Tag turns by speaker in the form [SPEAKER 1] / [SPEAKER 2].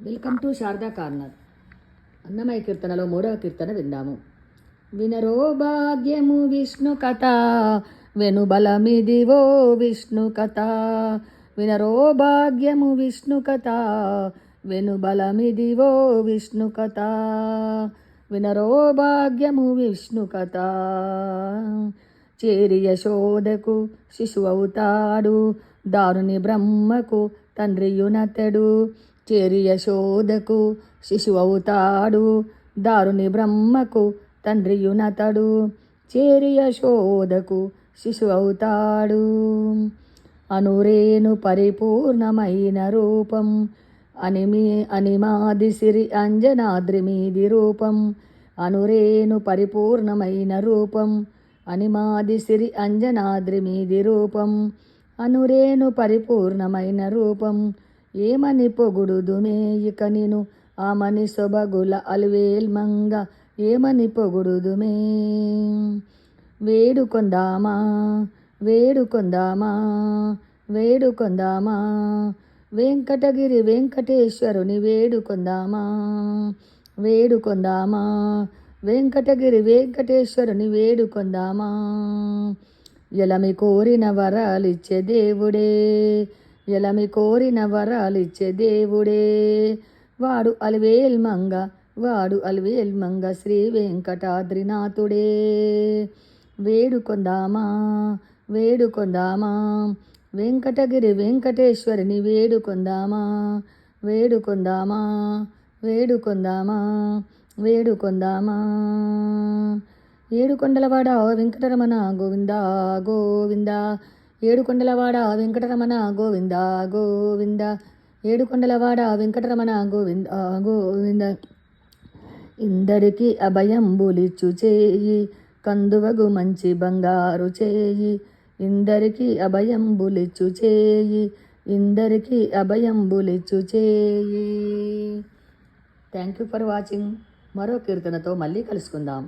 [SPEAKER 1] Welcome to Sharada corner. అన్నమయ కీర్తనలో మూడవ కీర్తన విందాము. వినరో భాగ్యము విష్ణు కథ వెనుబలమిదివో విష్ణు కథ. వినరో భాగ్యము విష్ణు కథ వెనుబలమిదివో విష్ణు కథ. వినరో భాగ్యము విష్ణు కథ. చేరి యశోదకు శిశువవుతాడు దారుని బ్రహ్మకు తండ్రియునతడు చేరి యశోదకు శిశువవుతాడు దారుని బ్రహ్మకు తండ్రియునతడు. చేరి యశోదకు శిశువవుతాడు. అనురేను పరిపూర్ణమైన రూపం అనిమి అనిమాది సిరి అంజనాద్రి మీది రూపం. అనురేను పరిపూర్ణమైన రూపం అనిమాది సిరి అంజనాద్రి మీది రూపం. అనురేను పరిపూర్ణమైన రూపం ఏమని పొగుడుదుమే ఇక నేను ఆమని సొబగుల అలువేల్మంగ ఏమని పొగుడుదుమే వేడుకొందామా? వేడుకొందామా? వేడుకొందామా? వెంకటగిరి వెంకటేశ్వరుని వేడుకొందామా? వేడుకొందామా? వెంకటగిరి వెంకటేశ్వరుని వేడుకొందామా? ఎలమి కోరిన వరాలిచ్చే దేవుడే ఎలమి కోరిన వరాలిచ్చే దేవుడే. వాడు అలివేల్మంగ వాడు అలివేల్మంగ శ్రీ వెంకటాద్రినాథుడే. వేడుకొందామా వేడుకొందామా వెంకటగిరి వెంకటేశ్వరిని వేడుకొందామా వేడుకొందామా వేడుకొందామా వేడుకొందామా. ఏడుకొండలవాడ వెంకటరమణ గోవిందా గోవిందా. ఏడుకొండలవాడ వెంకటరమణ గోవింద గోవింద. ఏడుకొండలవాడ వెంకటరమణ గోవింద గోవింద. అభయం అభయంబులిచ్చు చేయి కందువగు మంచి బంగారు చేయి. ఇందరికి అభయంబులిచ్చు చేయి ఇందరికి అభయంబులిచ్చు చేయి. థ్యాంక్ యూ ఫర్ వాచింగ్ మరో కీర్తనతో మళ్ళీ కలుసుకుందాం.